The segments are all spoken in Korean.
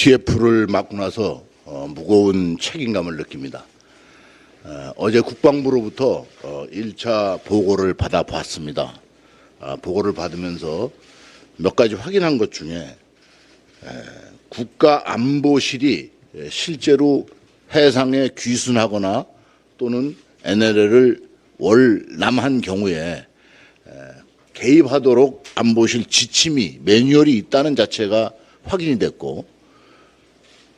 TF를 맡고 나서 어, 무거운 책임감을 느낍니다. 어, 어제 국방부로부터 어, 1차 보고를 받아봤습니다. 아, 보고를 받으면서 몇 가지 확인한 것 중에 에, 국가안보실이 에, 실제로 해상에 귀순하거나 또는 NLL을 월남한 경우에 에, 개입하도록 안보실 지침이 매뉴얼이 있다는 자체가 확인이 됐고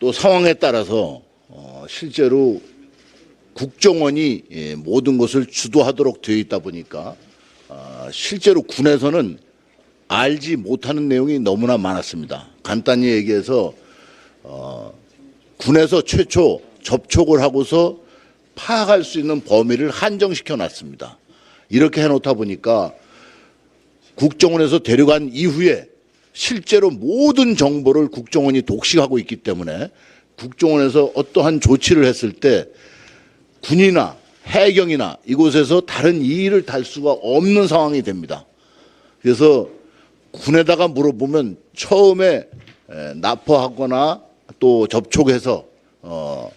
또 상황에 따라서 어, 실제로 국정원이 예, 모든 것을 주도하도록 되어 있다 보니까 아, 실제로 군에서는 알지 못하는 내용이 너무나 많았습니다. 간단히 얘기해서 어, 군에서 최초 접촉을 하고서 파악할 수 있는 범위를 한정시켜 놨습니다. 이렇게 해놓다 보니까 국정원에서 데려간 이후에 실제로 모든 정보를 국정원이 독식하고 있기 때문에 국정원에서 어떠한 조치를 했을 때 군이나 해경이나 이곳에서 다른 이의를 달 수가 없는 상황이 됩니다. 그래서 군에다가 물어보면 처음에 에, 납포하거나 또 접촉해서 어,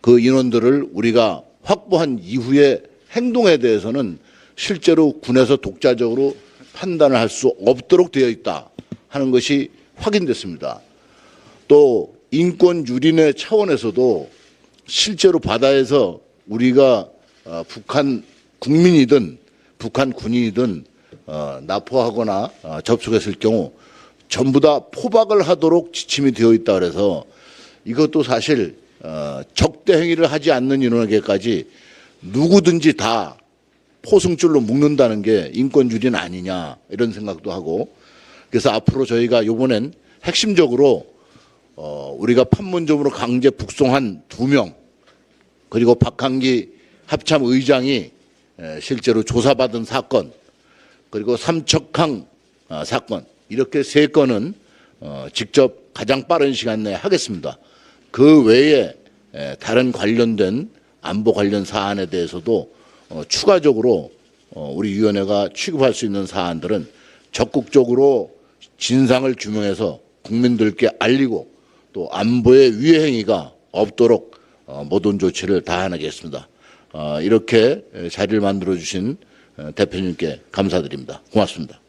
그 인원들을 우리가 확보한 이후의 행동에 대해서는 실제로 군에서 독자적으로 판단을 할 수 없도록 되어 있다 하는 것이 확인됐습니다. 또 인권 유린의 차원에서도 실제로 바다에서 우리가 어, 북한 국민이든 북한 군인이든 어, 납포하거나 어, 접촉했을 경우 전부 다 포박을 하도록 지침이 되어 있다 그래서 이것도 사실 어, 적대 행위를 하지 않는 인원에게까지 누구든지 다 포승줄로 묶는다는 게 인권주의는 아니냐 이런 생각도 하고 그래서 앞으로 저희가 이번엔 핵심적으로 어, 우리가 판문점으로 강제 북송한 두 명 그리고 박한기 합참 의장이 에, 실제로 조사받은 사건 그리고 삼척항 어, 사건 이렇게 세 건은 어, 직접 가장 빠른 시간 내에 하겠습니다. 그 외에 에, 다른 관련된 안보 관련 사안에 대해서도 어, 추가적으로 어, 우리 위원회가 취급할 수 있는 사안들은 적극적으로 진상을 규명해서 국민들께 알리고 또 안보의 위해 행위가 없도록 어, 모든 조치를 다하겠습니다. 어, 이렇게 에, 자리를 만들어 주신 어, 대표님께 감사드립니다. 고맙습니다.